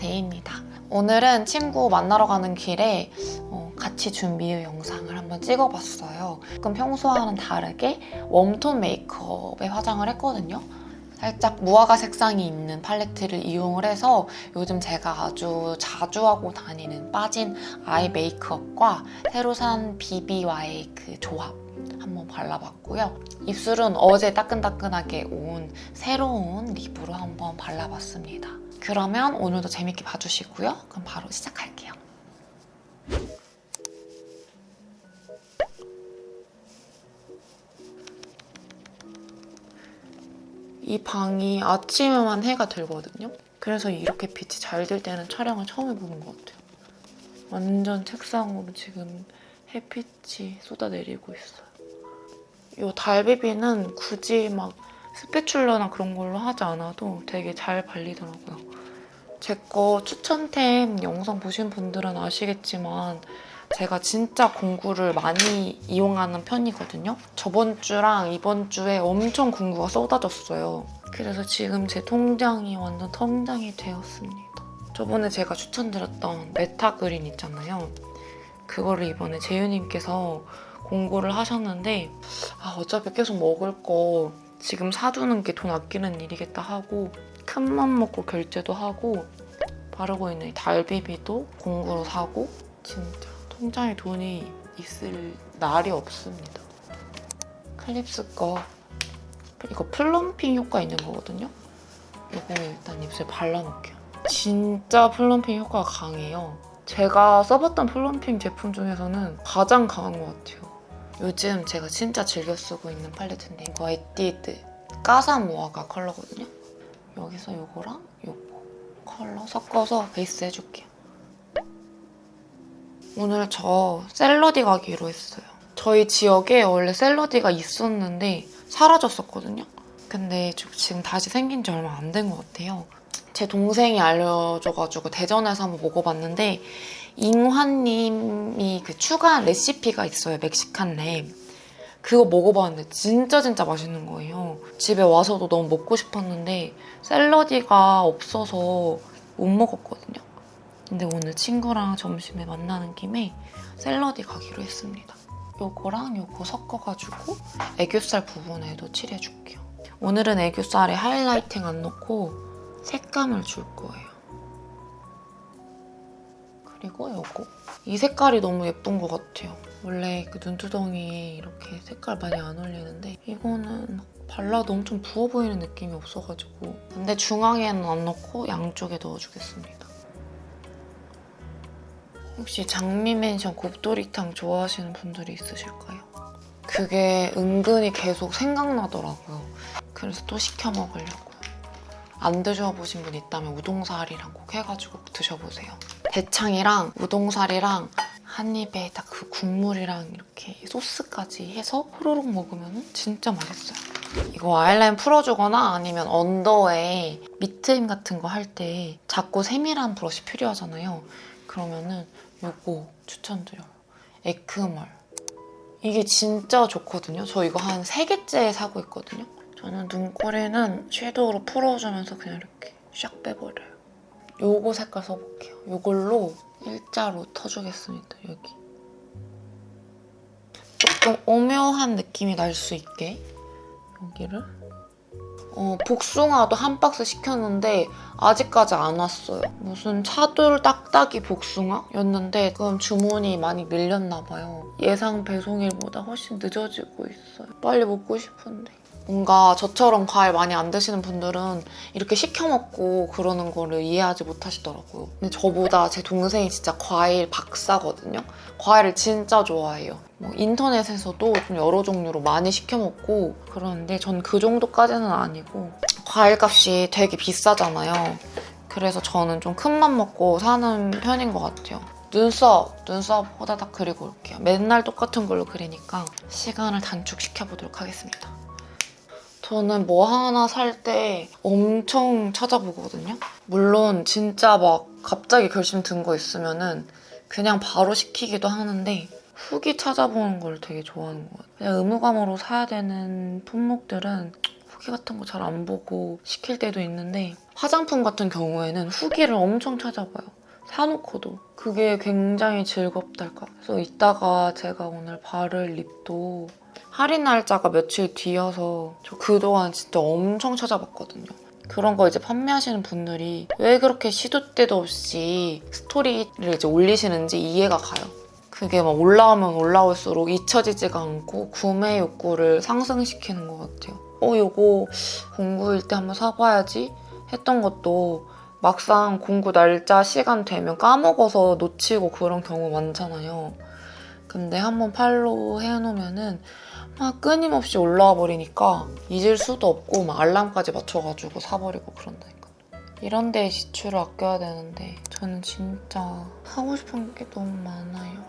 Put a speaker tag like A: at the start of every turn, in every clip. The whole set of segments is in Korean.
A: 데이입니다. 오늘은 친구 만나러 가는 길에 어, 같이 준비 영상을 한번 찍어봤어요. 조금 평소와는 다르게 웜톤 메이크업에 화장을 했거든요. 살짝 무화과 색상이 있는 팔레트를 이용을 해서 요즘 제가 아주 자주 하고 다니는 빠진 아이 메이크업과 새로 산 비비와의 그 조합 한번 발라봤고요. 입술은 어제 따끈따끈하게 온 새로운 립으로 한번 발라봤습니다. 그러면 오늘도 재밌게 봐주시고요. 그럼 바로 시작할게요. 이 방이 아침에만 해가 들거든요. 그래서 이렇게 빛이 잘 들 때는 촬영을 처음 해보는 것 같아요. 완전 책상으로 지금 햇빛이 쏟아내리고 있어요. 이 달비비는 굳이 막 스패츌러나 그런 걸로 하지 않아도 되게 잘 발리더라고요. 제 거 추천템 영상 보신 분들은 아시겠지만 제가 진짜 공구를 많이 이용하는 편이거든요. 저번 주랑 이번 주에 엄청 공구가 쏟아졌어요. 그래서 지금 제 통장이 완전 통장이 되었습니다. 저번에 제가 추천드렸던 메타 그린 있잖아요. 그거를 이번에 재유님께서 공고를 하셨는데 아 어차피 계속 먹을 거 지금 사두는 게 돈 아끼는 일이겠다 하고 큰 맘 먹고 결제도 하고 바르고 있는 이 달비비도 공구로 사고 진짜 통장에 돈이 있을 날이 없습니다. 클립스 거 이거 플럼핑 효과 있는 거거든요. 이거 일단 입술에 발라놓을게요. 진짜 플럼핑 효과가 강해요. 제가 써봤던 플럼핑 제품 중에서는 가장 강한 것 같아요. 요즘 제가 진짜 즐겨 쓰고 있는 팔레트인데 이거 에뛰드 까사 무화과 컬러거든요. 여기서 요거랑 요거 컬러 섞어서 베이스 해줄게요. 오늘 저 샐러디 가기로 했어요. 저희 지역에 원래 샐러디가 있었는데 사라졌었거든요. 근데 좀 지금 다시 생긴 지 얼마 안 된 것 같아요. 제 동생이 알려줘가지고 대전에서 한번 먹어봤는데 잉환님이 그 추가한 레시피가 있어요. 멕시칸 랩. 그거 먹어봤는데 진짜 진짜 맛있는 거예요. 집에 와서도 너무 먹고 싶었는데 샐러디가 없어서 못 먹었거든요. 근데 오늘 친구랑 점심에 만나는 김에 샐러디 가기로 했습니다. 요거랑 요거 섞어가지고 애교살 부분에도 칠해줄게요. 오늘은 애교살에 하이라이팅 안 넣고 색감을 줄 거예요. 그리고 요거. 이 색깔이 너무 예쁜 것 같아요. 원래 그 눈두덩이에 이렇게 색깔 많이 안 어울리는데 이거는 막 발라도 엄청 부어 보이는 느낌이 없어가지고 근데 중앙에는 안 넣고 양쪽에 넣어주겠습니다. 혹시 장미 맨션 곱돌이탕 좋아하시는 분들이 있으실까요? 그게 은근히 계속 생각나더라고요. 그래서 또 시켜 먹으려고요. 안 드셔보신 분 있다면 우동사리랑 꼭 해가지고 드셔보세요. 대창이랑 우동사리랑 한 입에 딱 그 국물이랑 이렇게 소스까지 해서 호로록 먹으면 진짜 맛있어요. 이거 아이라인 풀어주거나 아니면 언더에 밑트임 같은 거 할 때 작고 세밀한 브러쉬 필요하잖아요. 그러면은 요거 추천드려요. 에크멀. 이게 진짜 좋거든요. 저 이거 한 3개째 사고 있거든요. 저는 눈꼬리는 섀도우로 풀어주면서 그냥 이렇게 샥 빼버려요. 요거 색깔 써볼게요. 요걸로 일자로 터주겠습니다. 여기. 조금 오묘한 느낌이 날 수 있게 여기를 어, 복숭아도 한 박스 시켰는데 아직까지 안 왔어요. 무슨 차돌 딱딱이 복숭아였는데 그럼 주문이 많이 밀렸나 봐요. 예상 배송일보다 훨씬 늦어지고 있어요. 빨리 먹고 싶은데. 뭔가 저처럼 과일 많이 안 드시는 분들은 이렇게 시켜 먹고 그러는 거를 이해하지 못하시더라고요. 근데 저보다 제 동생이 진짜 과일 박사거든요. 과일을 진짜 좋아해요. 뭐 인터넷에서도 좀 여러 종류로 많이 시켜 먹고 그러는데 전 그 정도까지는 아니고 과일 값이 되게 비싸잖아요. 그래서 저는 좀 큰 맘 먹고 사는 편인 것 같아요. 눈썹, 눈썹 호다닥 그리고 올게요. 맨날 똑같은 걸로 그리니까 시간을 단축시켜 보도록 하겠습니다. 저는 뭐 하나 살 때 엄청 찾아보거든요. 물론 진짜 막 갑자기 결심 든 거 있으면은 그냥 바로 시키기도 하는데 후기 찾아보는 걸 되게 좋아하는 것 같아요. 그냥 의무감으로 사야 되는 품목들은 후기 같은 거 잘 안 보고 시킬 때도 있는데 화장품 같은 경우에는 후기를 엄청 찾아봐요. 사놓고도 그게 굉장히 즐겁달까. 그래서 이따가 제가 오늘 바를 립도 할인 날짜가 며칠 뒤여서 저 그동안 진짜 엄청 찾아봤거든요. 그런 거 이제 판매하시는 분들이 왜 그렇게 시도 때도 없이 스토리를 이제 올리시는지 이해가 가요. 그게 막 올라오면 올라올수록 잊혀지지가 않고 구매 욕구를 상승시키는 것 같아요. 어, 요거 공구일 때 한번 사봐야지 했던 것도 막상 공구 날짜 시간 되면 까먹어서 놓치고 그런 경우 많잖아요. 근데 한번 팔로우 해놓으면은 막 끊임없이 올라와 버리니까 잊을 수도 없고 막 알람까지 맞춰가지고 사버리고 그런다니까. 이런 데에 지출을 아껴야 되는데 저는 진짜 하고 싶은 게 너무 많아요.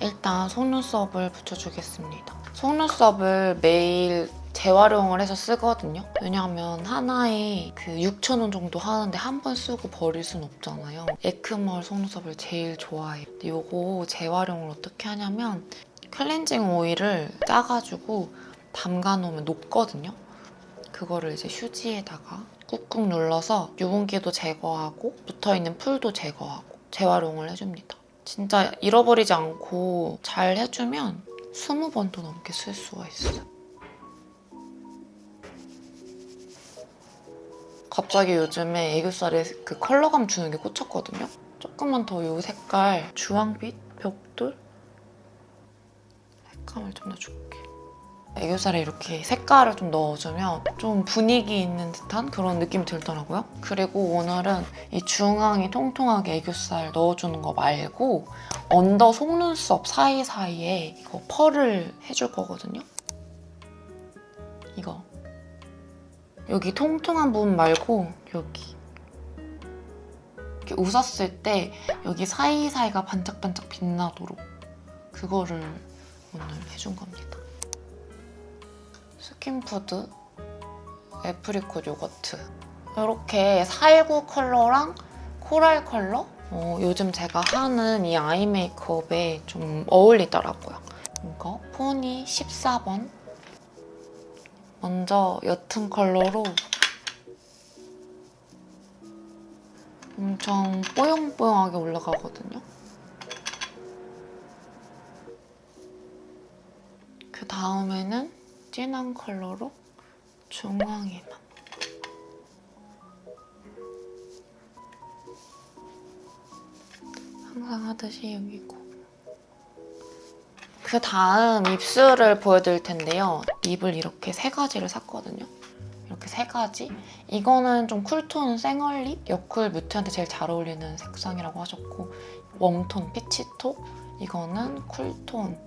A: 일단 속눈썹을 붙여주겠습니다. 속눈썹을 매일 재활용을 해서 쓰거든요. 왜냐하면 하나에 그 6,000원 정도 하는데 한 번 쓰고 버릴 순 없잖아요. 에크멀 속눈썹을 제일 좋아해요. 요거 재활용을 어떻게 하냐면 클렌징 오일을 짜가지고 담가 놓으면 녹거든요. 그거를 이제 휴지에다가 꾹꾹 눌러서 유분기도 제거하고 붙어있는 풀도 제거하고 재활용을 해줍니다. 진짜 잃어버리지 않고 잘 해주면 20번도 넘게 쓸 수가 있어요. 갑자기 요즘에 애교살에 그 컬러감 주는 게 꽂혔거든요. 조금만 더 이 색깔 주황빛 벽돌 색감을 좀 더 줄게. 애교살에 이렇게 색깔을 좀 넣어주면 좀 분위기 있는 듯한 그런 느낌이 들더라고요. 그리고 오늘은 이 중앙이 통통하게 애교살 넣어주는 거 말고 언더 속눈썹 사이사이에 이거 펄을 해줄 거거든요. 이거. 여기 통통한 부분 말고 여기. 이렇게 웃었을 때 여기 사이사이가 반짝반짝 빛나도록 그거를 오늘 해준 겁니다. 스킨푸드 애프리콧 요거트 이렇게 살구 컬러랑 코랄 컬러 어, 요즘 제가 하는 이 아이 메이크업에 좀 어울리더라고요. 이거 포니 14번 먼저 옅은 컬러로 엄청 뽀용뽀용하게 올라가거든요. 그 다음에는 진한 컬러로 중앙에만. 항상 하듯이 여기고. 그 다음 입술을 보여드릴 텐데요. 립을 이렇게 세 가지를 샀거든요. 이렇게 세 가지. 이거는 좀 쿨톤 생얼립 여쿨 뮤트한테 제일 잘 어울리는 색상이라고 하셨고 웜톤 피치토 이거는 쿨톤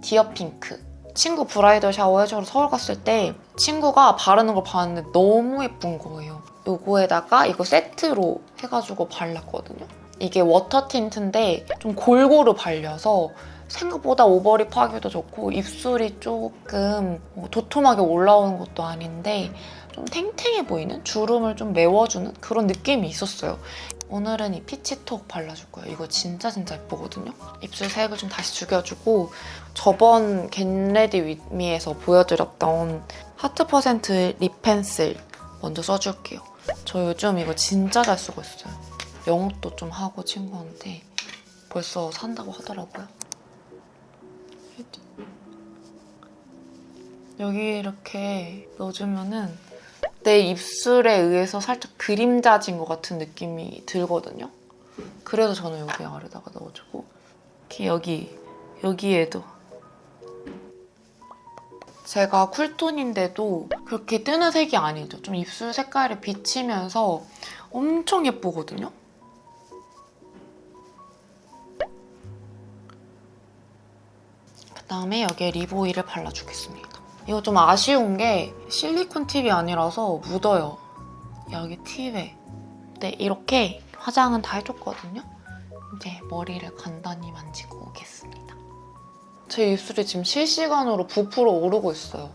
A: 디어 핑크 친구 브라이덜 샤워 해주러 서울 갔을 때 친구가 바르는 걸 봤는데 너무 예쁜 거예요. 요거에다가 이거 세트로 해가지고 발랐거든요. 이게 워터 틴트인데 좀 골고루 발려서 생각보다 오버립 하기도 좋고 입술이 조금 뭐 도톰하게 올라오는 것도 아닌데 좀 탱탱해 보이는 주름을 좀 메워주는 그런 느낌이 있었어요. 오늘은 이 피치톡 발라줄 거예요. 이거 진짜 진짜 예쁘거든요. 입술 색을 좀 다시 죽여주고 저번 겟레디 윗미에서 보여드렸던 하트 퍼센트 립 펜슬 먼저 써줄게요. 저 요즘 이거 진짜 잘 쓰고 있어요. 영업도 좀 하고 친구한테 벌써 산다고 하더라고요. 여기 이렇게 넣어주면은 내 입술에 의해서 살짝 그림자진 것 같은 느낌이 들거든요. 그래서 저는 여기 아래다가 넣어주고 이렇게 여기 여기에도 제가 쿨톤인데도 그렇게 뜨는 색이 아니죠. 좀 입술 색깔이 비치면서 엄청 예쁘거든요. 그다음에 여기에 립 오일을 발라주겠습니다. 이거 좀 아쉬운 게 실리콘 팁이 아니라서 묻어요. 여기 팁에. 네, 이렇게 화장은 다 해줬거든요. 이제 머리를 간단히 만지고 오겠습니다. 제 입술이 지금 실시간으로 부풀어 오르고 있어요.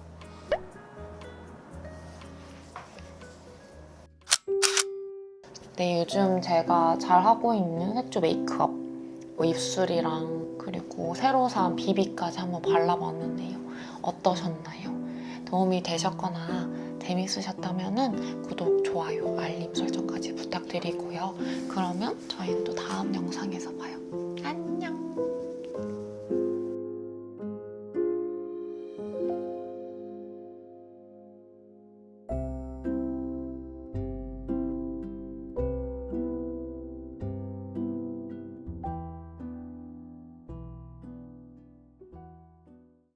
A: 네, 요즘 제가 잘 하고 있는 색조 메이크업. 뭐 입술이랑 그리고 새로 산 비비까지 한번 발라봤는데요. 어떠셨나요? 도움이 되셨거나 재밌으셨다면 구독, 좋아요, 알림 설정까지 부탁드리고요. 그러면 저희는 또 다음 영상에서 봐요.